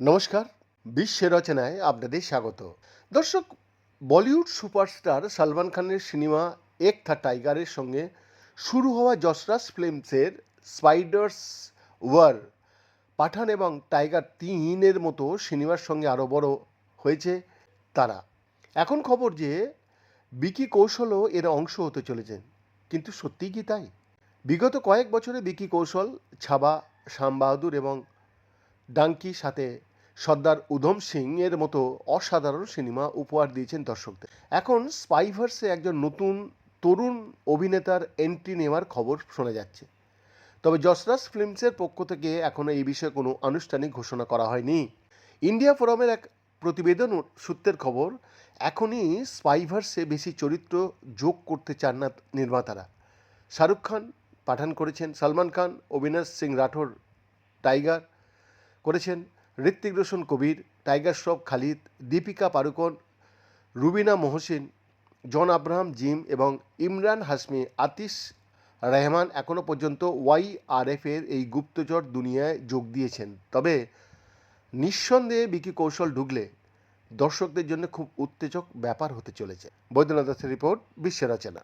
নমস্কার, বিশ্ব রচনায় আপনাদের স্বাগত। দর্শক, বলিউড সুপারস্টার সালমান খানের সিনেমা এক থা টাইগারের সঙ্গে শুরু হওয়া যশরাজ ফিল্মসের স্পাইডার্স ওয়ার, পাঠান এবং টাইগার তিনের মতো সিনেমার সঙ্গে আরও বড় হয়েছে তারা। এখন খবর যে, বিকি কৌশলও এর অংশ হতে চলেছেন। কিন্তু সত্যিই কি তাই? বিগত কয়েক বছরে বিকি কৌশল, ছাবা শ্যাম বাহাদুর এবং ডাঙ্কি সাথে সর্দার উধম সিং এর মতো অসাধারণ সিনেমা উপহার দিয়েছেন দর্শকদের। এখন স্পাইভার্সে একজন নতুন তরুণ অভিনেতার এন্ট্রি নেওয়ার খবর শোনা যাচ্ছে। তবে যশরাজ ফিল্মসের পক্ষ থেকে এখনও এই বিষয়ে কোনো আনুষ্ঠানিক ঘোষণা করা হয়নি। ইন্ডিয়া ফোরামের এক প্রতিবেদন সূত্রের খবর, এখনই স্পাইভার্সে বেশি চরিত্র যোগ করতে চান না নির্মাতারা। শাহরুখ খান পাঠান করেছেন। সালমান খান, অবিনাশ সিং রাঠোর টাইগার করেছেন। ঋত্বিক রোশন কবির, টাইগার শ্রফ খালিদ, দীপিকা পাড়ুকোন, রুবিনা মোহসিন, জন আব্রাহাম জিম এবং ইমরান হাসমি আতিশ রেহমান এখনও পর্যন্ত ওয়াই আর এর এই গুপ্তচর দুনিয়ায় যোগ দিয়েছেন। তবে নিঃসন্দেহে বিকি কৌশল ঢুকলে দর্শকদের জন্য খুব উত্তেজক ব্যাপার হতে চলেছে। বৈদ্যনাথ দাসের রিপোর্ট, বিশ্ব রচনা।